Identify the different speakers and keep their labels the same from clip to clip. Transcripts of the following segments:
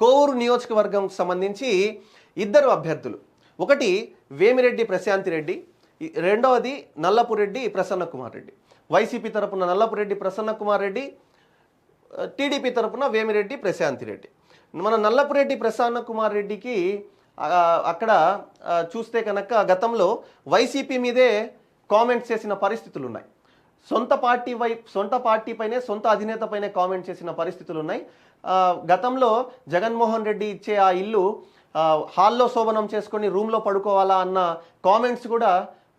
Speaker 1: కోవూరు నియోజకవర్గం సంబంధించి ఇద్దరు అభ్యర్థులు. ఒకటి వేమిరెడ్డి ప్రశాంతి రెడ్డి రెండవది నల్లపురెడ్డి ప్రసన్న కుమార్ రెడ్డి. వైసీపీ తరపున నల్లపురెడ్డి ప్రసన్న కుమార్ రెడ్డి టీడీపీ తరపున వేమిరెడ్డి ప్రశాంతి రెడ్డి. మన నల్లపురెడ్డి ప్రసన్న కుమార్ రెడ్డికి అక్కడ చూస్తే కనుక గతంలో వైసీపీ మీదే కామెంట్స్ చేసిన పరిస్థితులు ఉన్నాయి సొంత పార్టీ వైపు సొంత పార్టీ పైనే సొంత అధినేత పైనే కామెంట్ చేసిన పరిస్థితులు ఉన్నాయి గతంలో జగన్మోహన్ రెడ్డి ఇచ్చే ఆ ఇల్లు హాల్లో శోభనం చేసుకొని రూమ్లో పడుకోవాలా అన్న కామెంట్స్ కూడా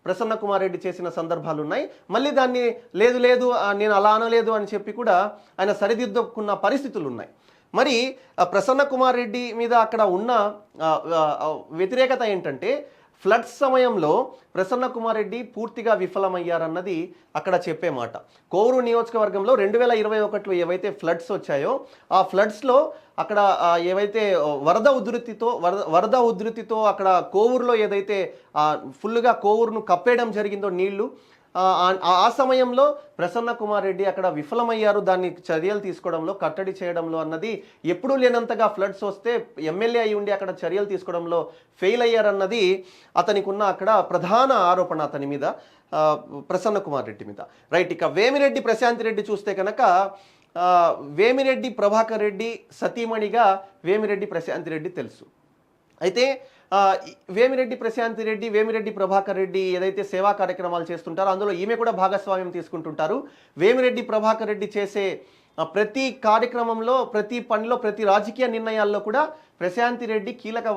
Speaker 1: ప్రసన్న కుమార్ రెడ్డి చేసిన సందర్భాలు ఉన్నాయి మళ్ళీ దాన్ని లేదు లేదు నేను అలా అనలేదు అని చెప్పి కూడా ఆయన సరిదిద్దుకున్న పరిస్థితులు ఉన్నాయి మరి ప్రసన్న కుమార్ రెడ్డి మీద అక్కడ ఉన్న వ్యతిరేకత ఏంటంటే ఫ్లడ్స్ సమయంలో ప్రసన్న కుమార్ రెడ్డి పూర్తిగా విఫలమయ్యారన్నది అక్కడ చెప్పే మాట. కోవూరు నియోజకవర్గంలో రెండు వేల ఇరవై ఒకటిలో ఏవైతే ఫ్లడ్స్ వచ్చాయో ఆ ఫ్లడ్స్లో అక్కడ ఏవైతే వరద ఉధృతితో వరద వరద ఉధృతితో అక్కడ కోవూరులో ఏదైతే ఫుల్గా కోవూరును కప్పేయడం జరిగిందో నీళ్ళు ఆ, సమయంలో ప్రసన్న కుమార్ రెడ్డి అక్కడ విఫలమయ్యారు. దాన్ని చర్యలు తీసుకోవడంలో కట్టడి చేయడంలో అన్నది ఎప్పుడూ లేనంతగా ఫ్లడ్స్ వస్తే ఎమ్మెల్యే అయి ఉండి అక్కడ చర్యలు తీసుకోవడంలో ఫెయిల్ అయ్యారన్నది అతనికి ఉన్న అక్కడ ప్రధాన ఆరోపణ అతని మీద ప్రసన్న కుమార్ రెడ్డి మీద. రైట్ ఇక వేమిరెడ్డి ప్రశాంత్ రెడ్డి చూస్తే కనుక వేమిరెడ్డి ప్రభాకర్ రెడ్డి సతీమణిగా వేమిరెడ్డి ప్రశాంత్ రెడ్డి తెలుసు. అయితే వేమిరెడ్డి ప్రశాంతి రెడ్డి వేమిరెడ్డి ప్రభాకర్ రెడ్డి ఏదైతే సేవా కార్యక్రమాలు చేస్తుంటారో అందులో ఈమె కూడా భాగస్వామ్యం తీసుకుంటుంటారు. వేమిరెడ్డి ప్రభాకర్ రెడ్డి చేసే ప్రతి కార్యక్రమంలో ప్రతి పనిలో ప్రతి రాజకీయ నిర్ణయాల్లో కూడా ప్రశాంతి రెడ్డి కీలక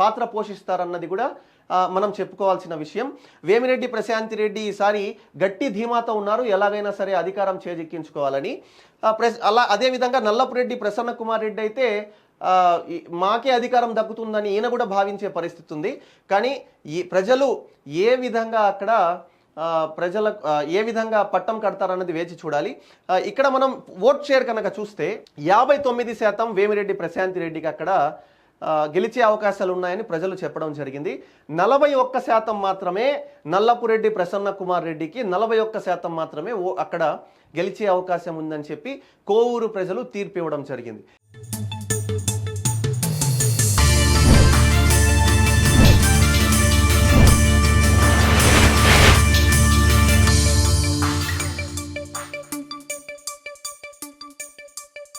Speaker 1: పాత్ర పోషిస్తారన్నది కూడా మనం చెప్పుకోవాల్సిన విషయం. వేమిరెడ్డి ప్రశాంతి రెడ్డి ఈసారి గట్టి ధీమాతో ఉన్నారు. ఎలాగైనా సరే అధికారం చేజిక్కించుకోవాలని. ప్రెస్ అలా అదేవిధంగా నల్లపురెడ్డి ప్రసన్న కుమార్ రెడ్డి అయితే మాకే అధికారం దక్కుతుందని ఈయన కూడా భావించే పరిస్థితి ఉంది. కానీ ఈ ప్రజలు ఏ విధంగా అక్కడ ప్రజల ఏ విధంగా పట్టం కడతారన్నది వేచి చూడాలి. ఇక్కడ మనం ఓట్ షేర్ కనుక చూస్తే యాభై తొమ్మిది శాతం వేమిరెడ్డి ప్రశాంతి రెడ్డికి అక్కడ గెలిచే అవకాశాలు ఉన్నాయని ప్రజలు చెప్పడం జరిగింది. నలభై ఒక్క శాతం మాత్రమే నల్లపురెడ్డి ప్రసన్న కుమార్ రెడ్డికి నలభై ఒక్క శాతం మాత్రమే ఓ అక్కడ గెలిచే అవకాశం ఉందని చెప్పి కోవూరు ప్రజలు తీర్పు ఇవ్వడం జరిగింది.